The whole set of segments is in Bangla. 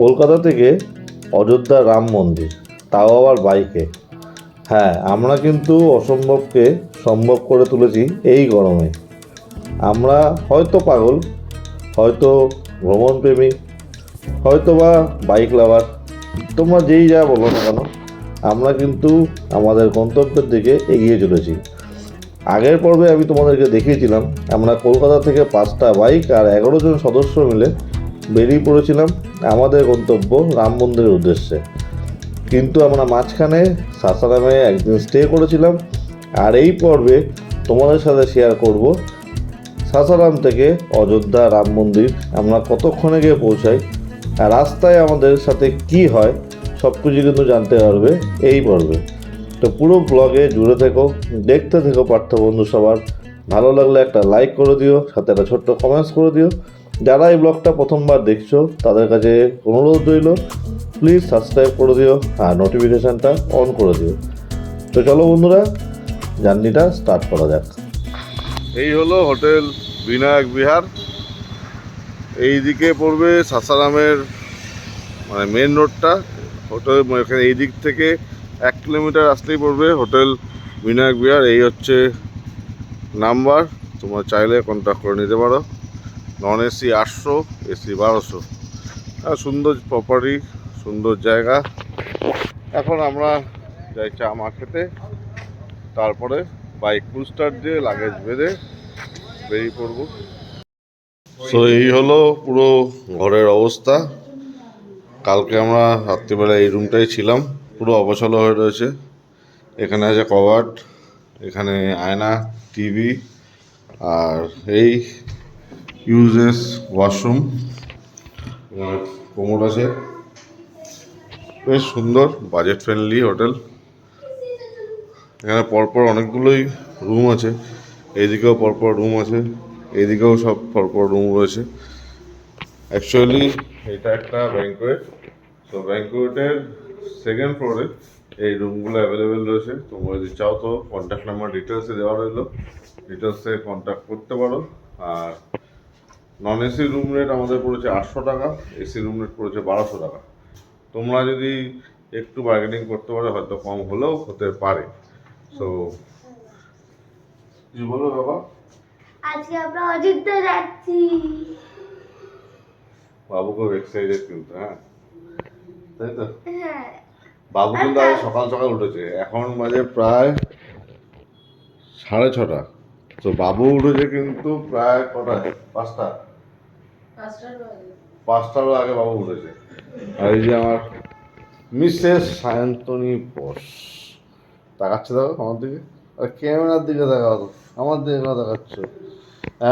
কলকাতা থেকে অযোধ্যা রাম মন্দির, তাও আবার বাইকে হ্যাঁ আমরা কিন্তু অসম্ভবকে সম্ভব করে তুলেছি এই গরমে। আমরা হয়তো পাগল, হয়তো ভ্রমণপ্রেমী হয়তো বা বাইক লাভার তোমরা যেই যা বলো না কেন, আমরা কিন্তু আমাদের গন্তব্যের দিকে এগিয়ে চলেছি। আগের পর্বে আমি তোমাদেরকে দেখিয়েছিলাম, আমরা কলকাতা থেকে পাঁচটা বাইক আর এগারো জন সদস্য মিলে বেরিয়ে পড়েছিলাম আমাদের গন্তব্য রাম মন্দিরের উদ্দেশ্যে। কিন্তু আমরা মাঝখানে সাসারামে একদিন স্টে করেছিলাম আর এই পর্বে তোমাদের সাথে শেয়ার করব সাসারাম থেকে অযোধ্যা রাম মন্দির, আমরা কতক্ষণে গিয়ে পৌঁছাই আর রাস্তায় আমাদের সাথে কি হয় সব কিছু কিন্তু জানতে পারবে এই পর্বে। তো পুরো ব্লগে জুড়ে থেকো, দেখতে থেকো পার্থ বন্ধু সবার। ভালো লাগলে একটা লাইক করে দিও, সাথে একটা ছোট্ট কমেন্টস করে দিও। যারা এই ব্লগটা প্রথমবার দেখছ, তাদের কাছে অনুরোধ রইল প্লিজ সাবস্ক্রাইব করে দিও আর নোটিফিকেশানটা অন করে দিও। তো চলো বন্ধুরা জার্নিটা স্টার্ট করা যাক। এই হলো হোটেল বিনায়ক বিহার। এই দিকে পড়বে সাসারামের মানে মেন রোডটা হোটেল, এখানে এই দিক থেকে এক কিলোমিটার আসলেই পড়বে হোটেল বিনায়ক বিহার। এই হচ্ছে নাম্বার। তোমরা চাইলে কন্ট্যাক্ট করে নিতে পারো। নন এসি আটশো এসি বারোশো। হ্যাঁ সুন্দর প্রপার্টি সুন্দর জায়গা। এখন আমরা যাই চা মা খেতে। তারপরে বাইক পুস্টার দিয়ে লাগেজ বেঁধে বেরিয়ে পড়ব। সো এই হলো পুরো ঘরের অবস্থা। কালকে আমরা রাত্রিবেলা এই রুমটাই ছিলাম। পুরো অবসল হয়ে রয়েছে। এখানে আছে কভার্ড এখানে আয়না, টিভি, আর এই ইউজেস ওয়াশরুম। কোমোড আছে। বেশ সুন্দর বাজেট ফ্রেন্ডলি হোটেল। এখানে পরপর অনেকগুলোই রুম আছে। এইদিকেও পরপর রুম আছে এইদিকেও সব পরপর রুম রয়েছে। অ্যাকচুয়ালি এটা একটা ব্যাঙ্কোয়েট তো ব্যাঙ্কোয়েটের সেকেন্ড ফ্লোরে এই রুমগুলো অ্যাভেলেবেল রয়েছে। তোমরা যদি চাও তো কন্ট্যাক্ট নাম্বার ডিটেলসে দেওয়া রইল। ডিটেলসে কন্ট্যাক্ট করতে পারো। আর নন এসি রুম রেট আমাদের পড়েছে আটশো টাকা এসি রুম রেট পড়েছে বারোশো টাকা। তোমরা যদি একটু বার্গেনিং করতে পারো হয়তো কম হলেও হতে পারে। সো কিছু বলো বাবা? আজকে আমরা অযোধ্যা যাচ্ছি। বাবু খুব এক্সাইটেড কিন্তু হ্যাঁ। তাই তো? হ্যাঁ। বাবু কিন্তু আজ সকাল সকাল উঠেছে। এখন বাজে প্রায় সাড়ে ছটা। তো বাবু উঠেছে কিন্তু প্রায় কটায় পাঁচটা? পাঁচটারও আগে। বাবু উঠেছে। আর এই যে আমার মিসেস সায়ন্তনী বোস। তাকাচ্ছে দেখো আমার দিকে। আর ক্যামেরার দিকে দেখাও তো, আমার দিকে না দেখাচ্ছ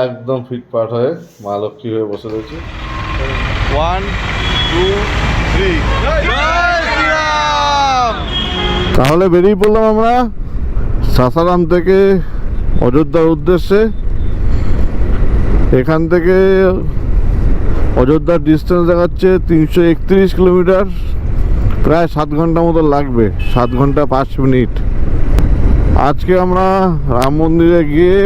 একদম ফিটফাট হয়ে মা লক্ষ্মী হয়ে বসে রয়েছে। ওয়ান টু তাহলে বেরিয়ে পড়লাম আমরা সাসারাম থেকে অযোধ্যার উদ্দেশ্যে। এখান থেকে অযোধ্যার ডিস্টেন্স দেখাচ্ছে তিনশো একত্রিশ কিলোমিটার। প্রায় সাত ঘণ্টা মতো লাগবে, সাত ঘণ্টা পাঁচ মিনিট। আজকে আমরা রাম মন্দিরে গিয়ে,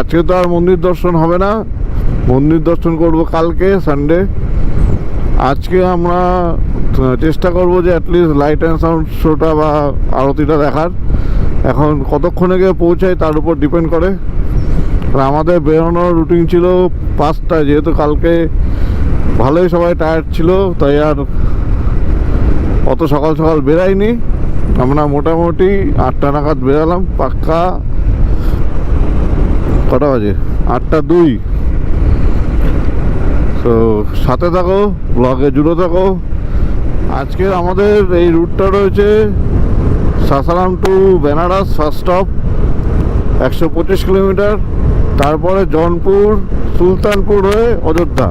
আজকে তো আর মন্দির দর্শন হবে না। মন্দির দর্শন করব কালকে সানডে আজকে আমরা চেষ্টা করব যে অ্যাটলিস্ট লাইট অ্যান্ড সাউন্ড শোটা বা আরতিটা দেখার। এখন কতক্ষণে গিয়ে পৌঁছাই তার উপর ডিপেন্ড করে। আর আমাদের বেরোনোর রুটিন ছিল পাঁচটায়, যেহেতু কালকে ভালোই সবাই টায়ার্ড ছিল, তাই আর অত সকাল সকাল বেরাইনি আমরা মোটামুটি আটটা নাগাদ বেরালাম, পাক্কা কটা বাজে? আটটা দুই। তো সাথে থাকো ব্লগে জুড়ে থাকো। আজকে আমাদের এই রুটটা রয়েছে Sasaram to Benaras first stop একশো পঁচিশ কিলোমিটার। তারপরে জনপুর, সুলতানপুর হয়ে অযোধ্যা।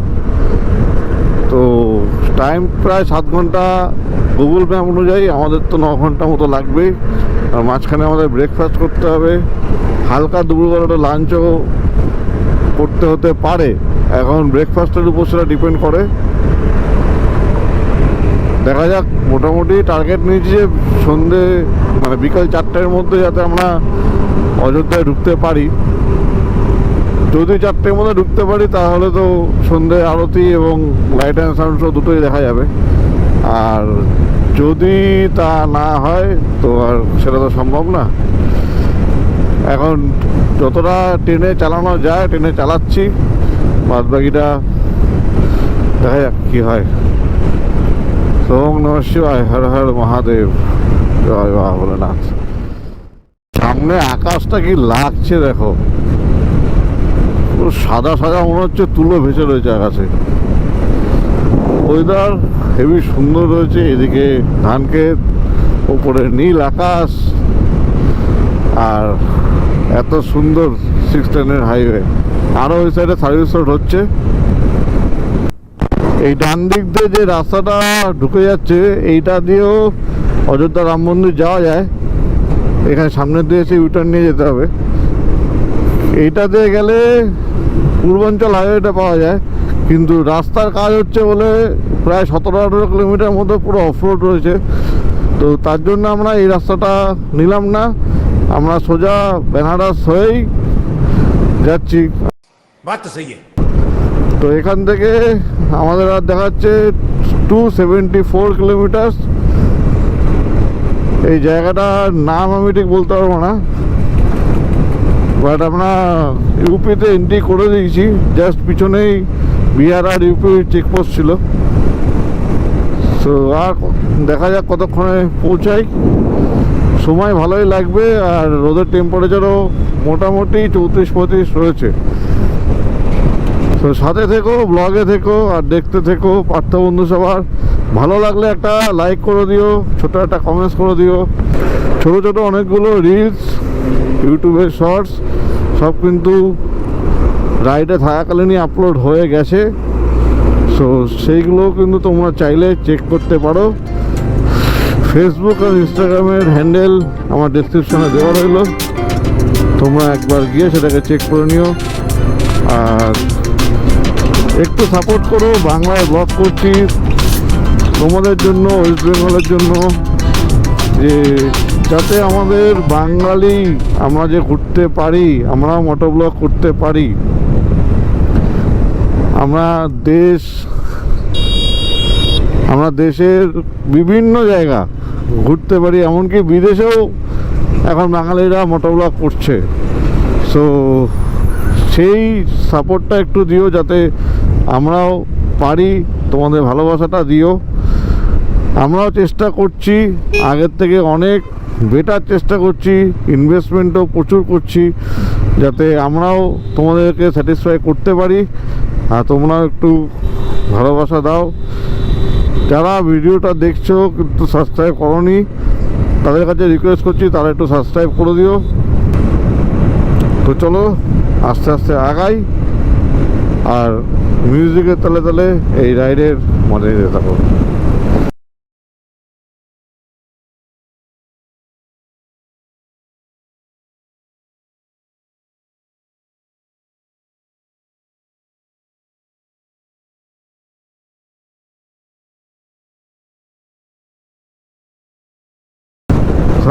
তো টাইম প্রায় সাত ঘণ্টা। গুগল ম্যাপ অনুযায়ী আমাদের তো ন ঘণ্টা মতো লাগবেই। আর মাঝখানে আমাদের ব্রেকফাস্ট করতে হবে। হালকা দুপুরবেলাটা লাঞ্চও করতে হতে পারে। এখন ব্রেকফাস্টের উপর সেটা ডিপেন্ড করে। দেখা যাক, মোটামুটি টার্গেট নিয়েছি যে সন্ধে মানে বিকাল চারটের মধ্যে যাতে আমরা অযোধ্যায় ঢুকতে পারি। যদি চারটের মধ্যে ঢুকতে পারি, তাহলে তো সন্ধে আরতি এবং লাইট অ্যান্ড সাউন্ড শো দুটোই দেখা যাবে। আর যদি তা না হয়, তো আর সেটা তো সম্ভব না। এখন যতটা ট্রেনে চালানো যায়, ট্রেনে চালাচ্ছি। বাদ বাকিটা দেখা যাক কী হয়। সোম নম শিবায়, হর হর মহাদেব। জয় বাবা ভোলেনাথ। সামনে আকাশটা কি লাগছে দেখো। পুরো সাদা সাদা মনে হচ্ছে তুলো ভেসে রয়েছে আকাশে। ওয়েদার হেভি সুন্দর রয়েছে, এদিকে ধান ক্ষেত উপরে নীল আকাশ, আর এত সুন্দর সিক্স লেনের হাইওয়ে আরও ওই সাইডে সার্ভিস রোড হচ্ছে। এই ডান দিক দিয়ে যে রাস্তাটা ঢুকে যাচ্ছে, এইটা দিয়েও অযোধ্যা রাম মন্দির যাওয়া যায়। এখানে সামনের দিয়ে এসে ইউটার্ন নিয়ে যেতে হবে। এইটা দিয়ে গেলে পূর্বাঞ্চল হাইওয়েটা পাওয়া যায়। কিন্তু রাস্তার কাজ হচ্ছে বলে প্রায় সতেরো আঠেরো কিলোমিটার মতো পুরো অফরোড রয়েছে। তো তার জন্য আমরা এই রাস্তাটা নিলাম না। আমরা সোজা বেনারস হয়েই যাচ্ছি। তো এখান থেকে আমাদের আর দেখাচ্ছে টু সেভেন্টি ফোর কিলোমিটার এই জায়গাটার নাম আমি ঠিক বলতে পারব না। বাট আমরা ইউপিতে এন্ট্রি করে দিয়েছি জাস্ট পিছনেই বিহার আর ইউপি চেকপোস্ট ছিল। তো আর দেখা যাক কতক্ষণে পৌঁছাই। সময় ভালোই লাগবে আর রোদের টেম্পারেচারও মোটামুটি চৌত্রিশ পঁয়ত্রিশ রয়েছে। তো সাথে থেকো ব্লগে থেকো আর দেখতে থেকো পার্থ বন্ধু সবার ভালো লাগলে একটা লাইক করে দিও, ছোট একটা কমেন্টস করে দিও। ছোট ছোট অনেকগুলো রিলস ইউটিউবের শর্টস সব কিন্তু রাইডে থাকাকালীনই আপলোড হয়ে গেছে। সো সেইগুলো কিন্তু তোমরা চাইলে চেক করতে পারো। ফেসবুক আর ইনস্টাগ্রামের হ্যান্ডেল আমার ডিসক্রিপশনে দেওয়া রইল। তোমরা একবার গিয়ে সেটাকে চেক করে নিও। আর একটু সাপোর্ট করো, বাংলায় ব্লগ করছি। তোমাদের জন্য ওয়েস্ট বেঙ্গলের জন্য, যে যাতে আমাদের বাঙালি, আমরা যে ঘুরতে পারি আমরা মোটো ব্লগ করতে পারি। আমরা দেশ, আমরা দেশের বিভিন্ন জায়গা ঘুরতে পারি, এমনকি বিদেশেও এখন বাঙালিরা মোটো করছে। সো সেই সাপোর্টটা একটু দিও যাতে আমরাও পারি, তোমাদের ভালোবাসাটা দিও। আমরাও চেষ্টা করছি, আগের থেকে অনেক বেটার চেষ্টা করছি ইনভেস্টমেন্টও প্রচুর করছি, যাতে আমরাও তোমাদেরকে স্যাটিসফাই করতে পারি। আর তোমরাও একটু ভালোবাসা দাও। যারা ভিডিওটা দেখছ কিন্তু সাবস্ক্রাইব করনি, তাদের কাছে রিকোয়েস্ট করছি তারা একটু সাবস্ক্রাইব করে দিও। তো চলো, আস্তে আস্তে আগাই, আর মিউজিকের তালে তালে এই রাইডের মজা নিতে থাকো।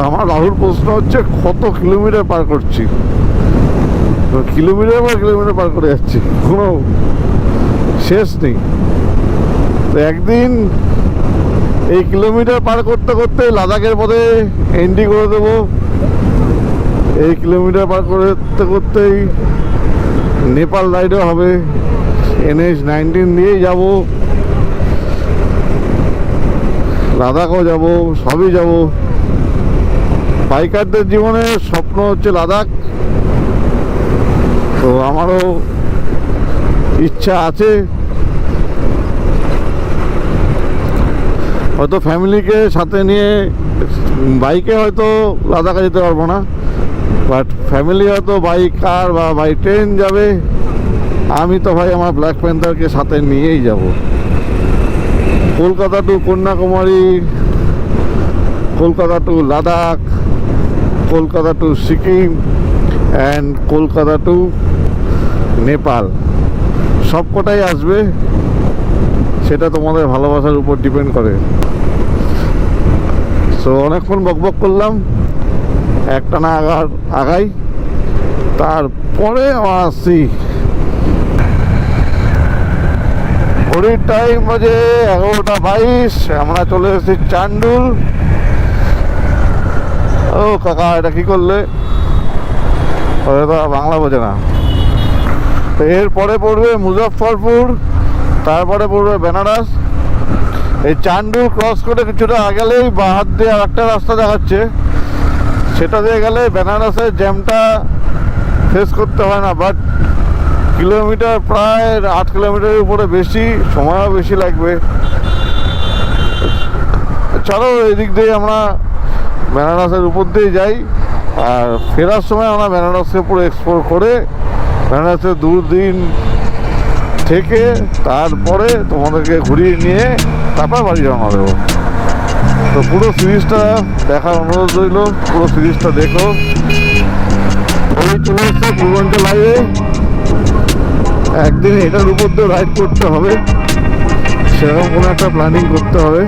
আমার রাহুল প্রশ্ন হচ্ছে, কত কিলোমিটার পার করছি? কিলোমিটার পর কিলোমিটার পার করে যাচ্ছি। কোনো শেষ নেই। তো একদিন এই কিলোমিটার পার করতে করতে লাদাখের পথে এন্ট্রি করে দেবো। এই কিলোমিটার পার করতে করতেই নেপাল রাইডও হবে। এনএইচ নাইনটিন দিয়েই যাব। লাদাখও যাব, সবই যাব। বাইকারদের জীবনে স্বপ্ন হচ্ছে লাদাখ। তো আমারও ইচ্ছা আছে। হয়তো ফ্যামিলিকে সাথে নিয়ে বাইকে হয়তো লাদাখে যেতে পারব না, বাট ফ্যামিলি হয়তো বাইক, কার বা বাই ট্রেন যাবে, আমি তো ভাই আমার ব্ল্যাক প্যান্থারকে সাথে নিয়েই যাব। Kolkata to Kanyakumari, Kolkata to Ladakh Kolkata to Sikkim and Kolkata to Nepal সবকটাই আসবে, সেটা তোমাদের ভালোবাসার উপর ডিপেন্ড করে। সো অনেকক্ষণ বকবক করলাম একটা না আগার আগাই, তারপরে আসি। ঘড়ির টাইম বাজে এগারোটা বাইশ, আমরা চলে এসেছি চান্ডুল। ও কাকা, এটা কি করলে? বাংলা বোঝে না। এরপরে পড়বে মুজফ্ফরপুর, তারপরে পড়বে বেনারস। এই চান্ডুল ক্রস করে কিছুটা আগেলেই বা হাত দিয়ে আর একটা রাস্তা দেখাচ্ছে। সেটা দিয়ে গেলে বেনারসের জ্যামটা ফেস করতে হয় না বাট কিলোমিটার প্রায় আট কিলোমিটারের উপরে বেশি, সময়ও বেশি লাগবে। চলো এদিক দিয়ে আমরা বেনারসের উপর দিয়ে যাই। আর ফেরার সময় আমরা বেনারসকে পুরো এক্সপ্লোর করে বেনারসে দু দিন থেকে তারপরে তোমাদেরকে ঘুরিয়ে নিয়ে তারপর বাড়ি রওনা দেবো। তো পুরো সিরিজটা দেখার অনুরোধ রইল, পুরো সিরিজটা দেখো। চলে এসছে পূর্বাঞ্চল একদিন এটার উপর দিয়ে রাইড করতে হবে, সেরকম কোনো একটা প্ল্যানিং করতে হবে।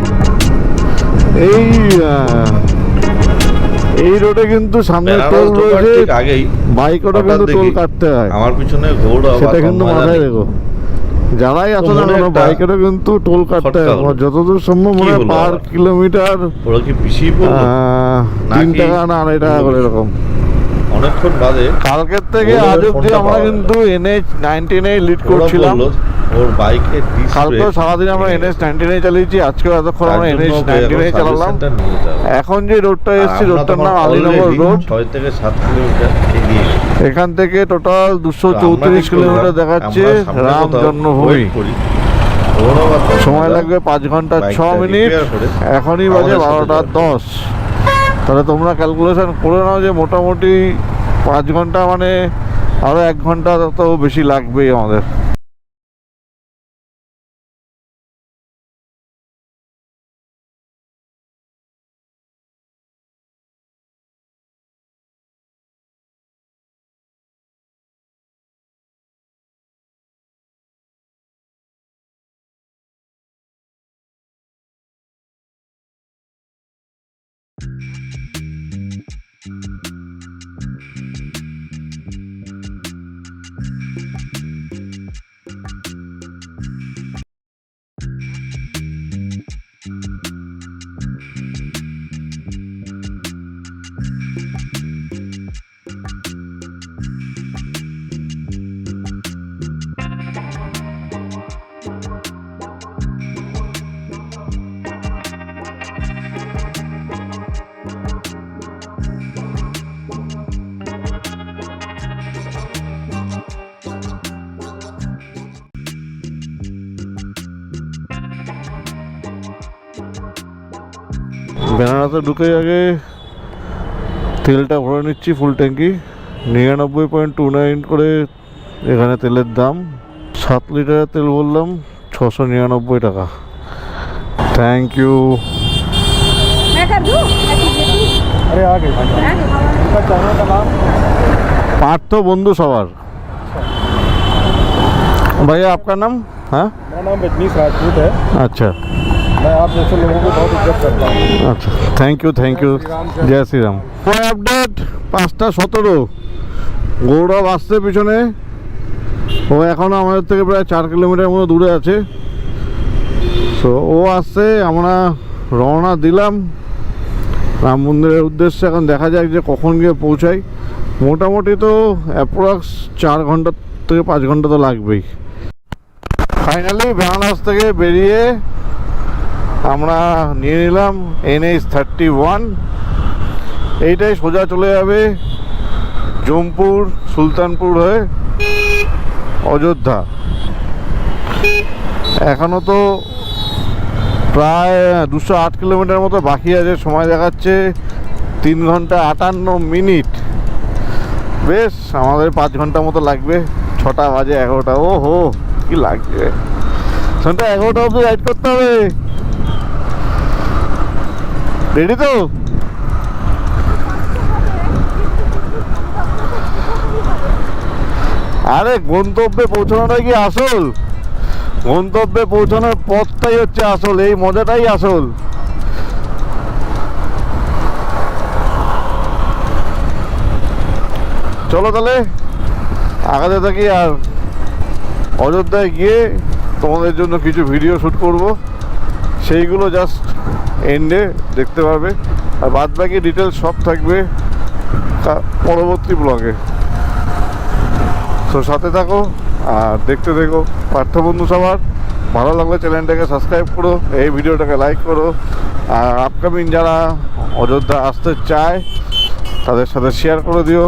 এই এই রোডে কিন্তু সামনে টোল রয়েছে। আগেই। বাইক ওটা কিন্তু টোল কাটতে হয়। আমার পিছনে ঘোড়া সেটা কিন্তু মাথায় রেখো যারাই আসো না কোনো বাইকেরও কিন্তু টোল কাটতে হয়। আমার যতদূর সম্ভব মনে হয় পার কিলোমিটার ওরা কি পিছিয়ে পড়ল? তিন টাকা না আড়াই টাকা করে এরকম। অনেকক্ষণ বাদে কালকের থেকে আজ অব্দি আমরা কিন্তু এনএইচ নাইনটিনে লিড করছিলাম। ওর সারাদিন আমরা নাইনটিনে চালিয়েছি আজকেও এতক্ষণ আমরা নাইনটিনে চালালাম। এখন যে রোডটা এসেছি রোডটার নাম আলীনগর রোড ছয় থেকে সাত কিলোমিটার এগিয়ে এখান থেকে টোটাল দুশো চৌত্রিশ কিলোমিটার দেখাচ্ছে রাম জন্মভূমি। সময় লাগবে পাঁচ ঘণ্টা ছ মিনিট। এখনই বাজে বারোটা দশ। তাহলে তোমরা ক্যালকুলেশন করে নাও যে মোটামুটি পাঁচ ঘণ্টা মানে আরও এক ঘণ্টা তত বেশি লাগবেই আমাদের। বেনারসে ঢুকে আগে তেলটা ভরে নিচ্ছি ফুল ট্যাঙ্কি নিরানব্বই পয়েন্ট টু নাইন করে এখানে তেলের দাম সাত লিটারের তেল বললাম ছশো নিরানব্বই টাকা থ্যাংক ইউ मैं कर दूं अरे आ गए पार्थ तो बंधु सवार भैया आपका नाम हाँ मेरा नाम रजनीश राजपूत है अच्छा থ্যাংক ইউ থ্যাংক ইউ জয় শ্রীরাম। আপডেট পাঁচটা সতেরো। গৌরব আসছে পিছনে। ও এখন আমাদের থেকে প্রায় চার কিলোমিটার মতো দূরে আছে। তো ও আসছে, আমরা রওনা দিলাম। রাম মন্দিরের উদ্দেশ্যে এখন দেখা যাক যে কখন গিয়ে পৌঁছাই। মোটামুটি তো অ্যাপ্রক্স চার ঘণ্টা থেকে পাঁচ ঘণ্টা তো লাগবেই। ফাইনালি বেনারস থেকে বেরিয়ে আমরা নিয়ে নিলাম এনএইচ থার্টি ওয়ান। এইটাই সোজা চলে যাবে জমপুর, সুলতানপুর হয়ে অযোধ্যা। এখনও তো প্রায় দুশো আট কিলোমিটার মতো বাকি আছে, সময় দেখাচ্ছে তিন ঘণ্টা আটান্ন মিনিট। বেশ, আমাদের পাঁচ ঘণ্টা মতো লাগবে, ছটা বাজে এগারোটা। ও হো কি লাগবে? সন্ধ্যা এগারোটা অবধি রাইড করতে হবে। রেডি তো? আরে গন্তব্যে পৌঁছানোটাই কি আসল? গন্তব্যে পৌঁছানোর পথটাই হচ্ছে আসল, এই মজাটাই আসল। চলো তাহলে, আগাতে থাকি আর অযোধ্যায় গিয়ে তোমাদের জন্য কিছু ভিডিও শ্যুট করব। সেইগুলো জাস্ট এন্ডে দেখতে পাবে আর বাদ বাকি ডিটেলস সব থাকবে পরবর্তী ব্লগে তো সাথে থাকো আর দেখতে দেখো। পাঠ্যবন্ধু সবার ভালো লাগলে চ্যানেলটাকে সাবস্ক্রাইব করো, এই ভিডিওটাকে লাইক করো। আর আপকামিং যারা অযোধ্যা আসতে চায়, তাদের সাথে শেয়ার করে দিও।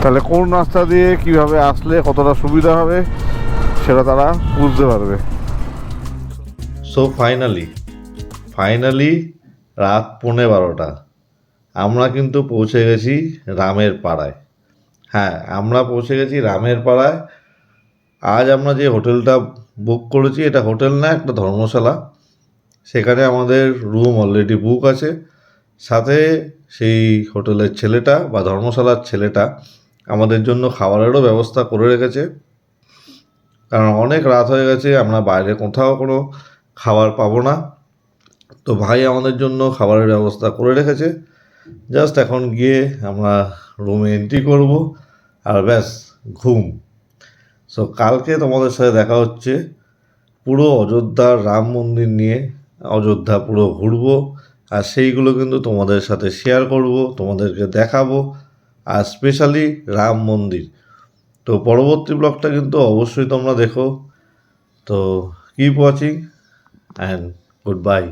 তাহলে কোন রাস্তা দিয়ে কীভাবে আসলে কতটা সুবিধা হবে, সেটা তারা বুঝতে পারবে। সো ফাইনালি ফাইনালি রাত পৌনে বারোটা। আমরা কিন্তু পৌঁছে গেছি রামের পাড়ায়। হ্যাঁ আমরা পৌঁছে গেছি রামের পাড়ায়। আজ আমরা যে হোটেলটা বুক করেছি, এটা হোটেল না, একটা ধর্মশালা। সেখানে আমাদের রুম অলরেডি বুক আছে। সাথে সেই হোটেলের ছেলেটা বা ধর্মশালার ছেলেটা আমাদের জন্য খাবারেরও ব্যবস্থা করে রেখেছে। কারণ অনেক রাত হয়ে গেছে, আমরা বাইরে কোথাও কোনো খাবার পাবো না। তো ভাই আমাদের জন্য খাবারের ব্যবস্থা করে রেখেছে। জাস্ট এখন গিয়ে আমরা রুমে এন্ট্রি করব আর ব্যাস, ঘুম। সো কালকে তোমাদের সাথে দেখা হচ্ছে পুরো অযোধ্যার রাম মন্দির নিয়ে। অযোধ্যা পুরো ঘুরবো আর সেইগুলো কিন্তু তোমাদের সাথে শেয়ার করব, তোমাদেরকে দেখাবো আর স্পেশালি রাম মন্দির। তো পরবর্তী ব্লগটা কিন্তু অবশ্যই তোমরা দেখো। তো keep watching and good bye